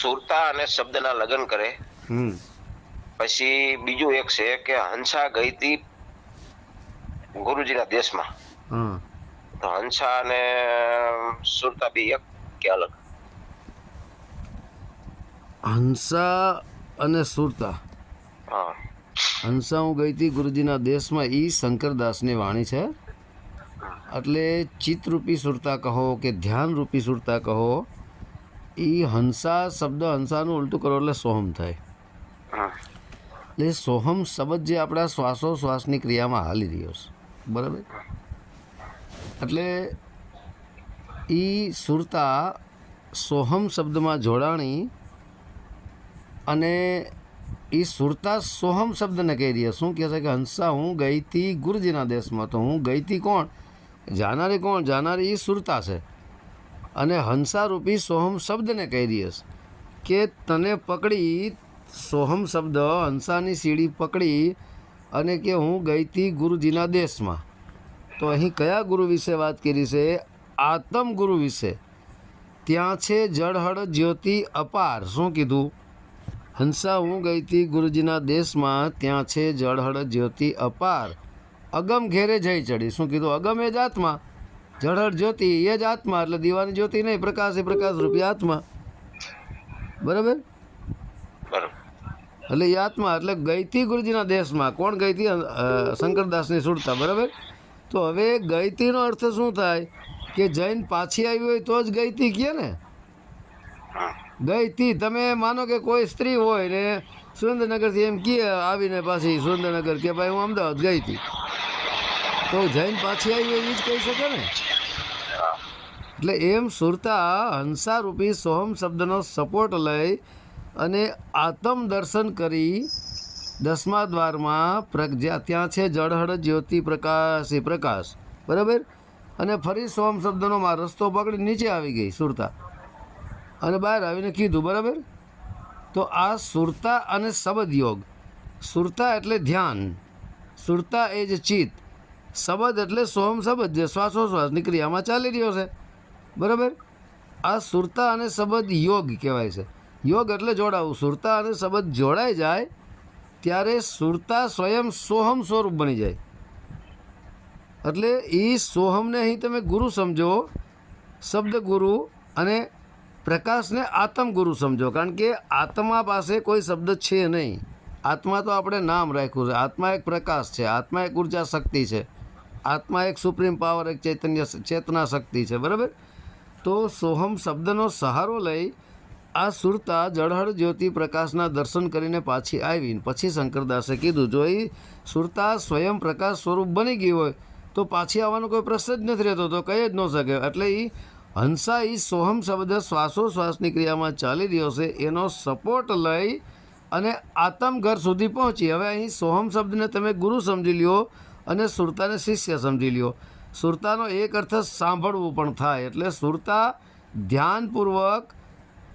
સુરતા અને શબ્દના લગ્ન કરે. પછી બીજું એક છે કે હંસા ગઈ હતી ગુરુજીના દેશમાં. તો હંસા અને સુરતા બી એક કે અલગ? હંસા અને સુરતા. હા. હંસા હું ગઈ હતી ગુરુજીના દેશમાં એ શંકરદાસની વાણી છે. એટલે ચિત્તરૂપી સુરતા કહો કે ધ્યાનરૂપી સુરતા કહો એ હંસા શબ્દ હંસાનું ઉલટું કરો એટલે સોહમ થાય. એટલે સોહમ શબ્દ જે આપણા શ્વાસોશ્વાસની ક્રિયામાં હાલી રહ્યો છે. બરાબર? એટલે એ સુરતા સોહમ શબ્દમાં જોડાણી અને એ સુરતા સોહમ શબ્દને કહી રહી શું કહે છે કે હંસા હું ગઈતી ગુરુજીના દેશમાં તો હું ગઈતી કોણ? જાનારી કોણ? જાનારી એ સુરતા છે. અને હંસારૂપી સોહમ શબ્દને કહી દઈશ કે તને પકડી, સોહમ શબ્દ હંસાની સીડી પકડી અને કે હું ગઈ હતી ગુરુજીના દેશમાં. તો અહીં કયા ગુરુ વિશે વાત કરી છે? આતમ ગુરુ વિશે. ત્યાં છે જળહળ જ્યોતિ અપાર. શું કીધું? હંસા, હું ગઈ હતી ગુરુજીના દેશમાં, ત્યાં છે જળહળ જ્યોતિ અપાર. અગમ ઘેરે જઈ ચડી. શું કીધું? અગમ એ જ આત્મા જળહળ જ્યોતિ એ જ આત્મા એટલે દીવાની જ્યોતિ નહીં પ્રકાશ એ પ્રકાશ રૂપી આત્મા. બરાબર? એટલે એ આત્મા એટલે ગઈતી ગુરુજીના દેશમાં કોણ ગઈતી શંકરદાસની સુરતા બરાબર? તો હવે ગઈતીનો અર્થ શું થાય? કે જૈન પાછી આવી હોય તો જ ગઈતી કહે ને? ગઈતી તમે માનો કે કોઈ સ્ત્રી હોય ને સુરેન્દ્રનગરથી એમ કહે આવીને પાછી સુરેન્દ્રનગર કે ભાઈ હું અમદાવાદ ગઈ હતી તો જૈન પાછી આવી હોય એ જ કહી શકે ને? એટલે એમ સુરતા હંસારૂપી સોહમ શબ્દનો સપોર્ટ લઈ અને આત્મ દર્શન કરી દસમા દ્વારમાં પ્ર- જ્યાં, ત્યાં છે જળહળ જ્યોતિ પ્રકાશ, એ પ્રકાશ. બરાબર? અને ફરી સોમ શબ્દનો માં રસ્તો પકડી નીચે આવી ગઈ સુરતા. અને બહાર આવીને કીધું, બરાબર? તો આ સુરતા અને શબદ યોગ સુરતા એટલે ધ્યાન. સુરતા એ જ ચિત્ત. શબદ એટલે સોમ શબદ, જે શ્વાસોશ્વાસની ક્રિયામાં ચાલી રહ્યો છે. બરાબર? આ સુરતા અને શબદ યોગ કહેવાય છે. યોગ એટલે જોડાવું. સુરતા અને શબદ જોડાઈ જાય ત્યારે સુરતા સ્વયં સોહમ સ્વરૂપ બની જાય. એટલે એ સોહમને અહીં તમે ગુરુ સમજો શબ્દ ગુરુ અને પ્રકાશને આત્મ ગુરુ સમજો. કારણ કે આત્મા પાસે કોઈ શબ્દ છે નહીં. આત્મા તો આપણે નામ રાખ્યું છે. આત્મા એક પ્રકાશ છે. આત્મા એક ઊર્જા શક્તિ છે. આત્મા એક સુપ્રીમ પાવર, એક ચૈતન્ય ચેતના શક્તિ છે. બરાબર? તો સોહમ શબ્દનો સહારો લઈ આ સુરતા જળહળ જ્યોતિ પ્રકાશના દર્શન કરીને પાછી આવીને પછી શંકરદાસે કીધું જો એ સુરતા સ્વયં પ્રકાશ સ્વરૂપ બની ગઈ હોય તો પાછી આવવાનો કોઈ પ્રશ્ન જ નથી રહેતો, તો કહી જ ન શકે. એટલે એ હંસા એ સોહમ શબ્દ શ્વાસોશ્વાસની ક્રિયામાં ચાલી રહ્યો છે, એનો સપોર્ટ લઈ અને આતમઘર સુધી પહોંચી. હવે અહીં સોહમ શબ્દને તમે ગુરુ સમજી લ્યો અને સુરતાને શિષ્ય સમજી લ્યો. સુરતાનો એક અર્થ સાંભળવું પણ થાય. એટલે સુરતા ધ્યાનપૂર્વક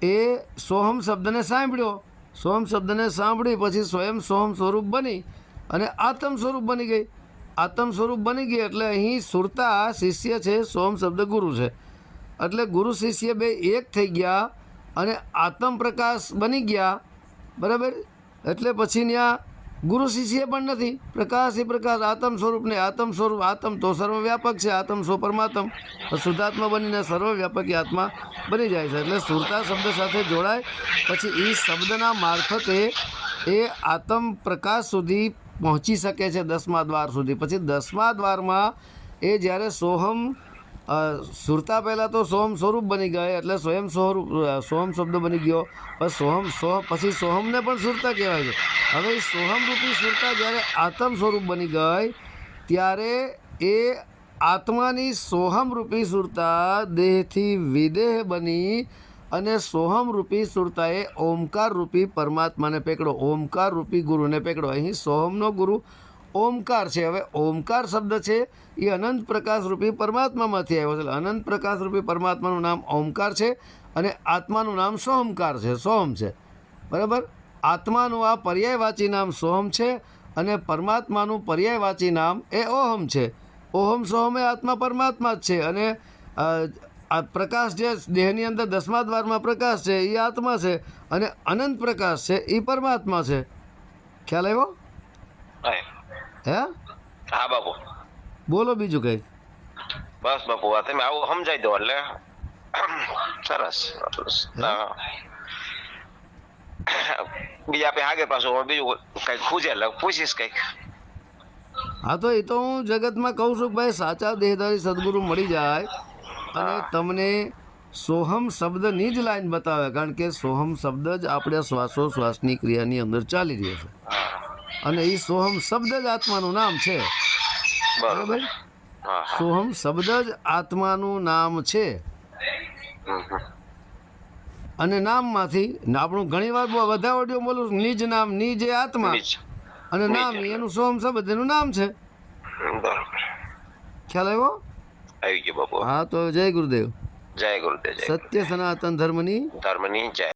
એ સોહમ શબ્દને સાંભળ્યો. સોહમ શબ્દને સાંભળી પછી સ્વયં સોહમ સ્વરૂપ બની અને આત્મ સ્વરૂપ બની ગઈ. આત્મ સ્વરૂપ બની ગઈ એટલે અહીં સુરતા શિષ્ય છે, સોહમ શબ્દ ગુરુ છે. એટલે ગુરુ શિષ્ય બે એક થઈ ગયા અને આત્મ પ્રકાશ બની ગયા. બરાબર? એટલે પછી ત્યાં ગુરુ શિષ્ય પણ નથી. પ્રકાશ એ પ્રકાશ, આત્મ સ્વરૂપ ને આત્મ સ્વરૂપ. આત્મ તો સર્વવ્યાપક છે, આત્મ સો પરમાત્મ. શુદ્ધાત્મા બનીને સર્વવ્યાપક આત્મા બની જાય છે. એટલે સુરતા શબ્દ સાથે જોડાય. પછી એ શબ્દના મારફતે એ આત્મ પ્રકાશ સુધી પહોંચી શકે છે દસમા દ્વાર સુધી. પછી દસમા દ્વારમાં એ જ્યારે સોહમ સુરતા પહેલાં તો સોમ સ્વરૂપ બની ગયા, એટલે સ્વયં સ્વરૂપ સોમ શબ્દ બની ગયો. પછી સોહમ સોહ પછી સોહમને પણ સુરતા કહેવાય છે. હવે સોહમ રૂપી સુરતા જ્યારે આત્મ સ્વરૂપ બની ગઈ, ત્યારે એ આત્માની સોહમ રૂપી સુરતા દેહથી વિદેહ બની અને સોહમ રૂપી સુરતાએ ઓમકાર રૂપી પરમાત્માને પકડો ઓમકાર રૂપી ગુરુને પકડો. અહીં સોહમનો ગુરુ ઓમકાર છે. હવે ઓમકાર શબ્દ છે એ અનંત પ્રકાશ રૂપી પરમાત્મામાંથી આવ્યો છે. એટલે અનંત પ્રકાશ રૂપી પરમાત્માનું નામ ઓમકાર છે અને આત્માનું નામ સોહમકાર છે. સોહમ છે. બરાબર? આત્માનું આ પર્યાયવાચી નામ સોહમ છે અને પરમાત્માનું પર્યાયવાચી નામ એ ઓહમ છે. ઓહમ સોહમ એ આત્મા પરમાત્મા જ છે અને આ પ્રકાશ જે દેહની અંદર દસમા દ્વારમાં પ્રકાશ છે એ આત્મા છે અને અનંત પ્રકાશ છે એ પરમાત્મા છે. ખ્યાલ આવ્યો? હા? હે બાપુ. બોલો બીજું કંઈ. બસ બાપુ આ તમે આવું સમજાઈ દો એટલે. સરસ. બીજા આપણે આગળ પાછું બીજું કંઈક ખૂજે એટલે પૂછીશ કંઈક. હા તો એ તો હું જગતમાં કહું છું ભાઈ સાચા દેહધારી સદગુરુ મળી જાય અને તમને સોહમ શબ્દની જ લાઈન બતાવે કારણ કે સોહમ શબ્દ જ આપણે શ્વાસો શ્વાસની ક્રિયાની અંદર ચાલી રહ્યો છે. અને એ સોહમ શબ્દ જ આત્માનું નામ છે. બરાબર. સોહમ શબ્દ જ આત્માનું નામ છે. અને નામમાંથી આપણું ઘણી વાર બધા ઓડિયો બોલું નિજ નામ નિજ એ આત્મા. અને નામ એનું સોહમ શબ્દ એનું નામ છે. ખ્યાલ આવ્યો? આવી ગયો બાપુ હા તો જય ગુરુદેવ જય ગુરુદેવ. સત્ય સનાતન ધર્મની ધર્મની જય.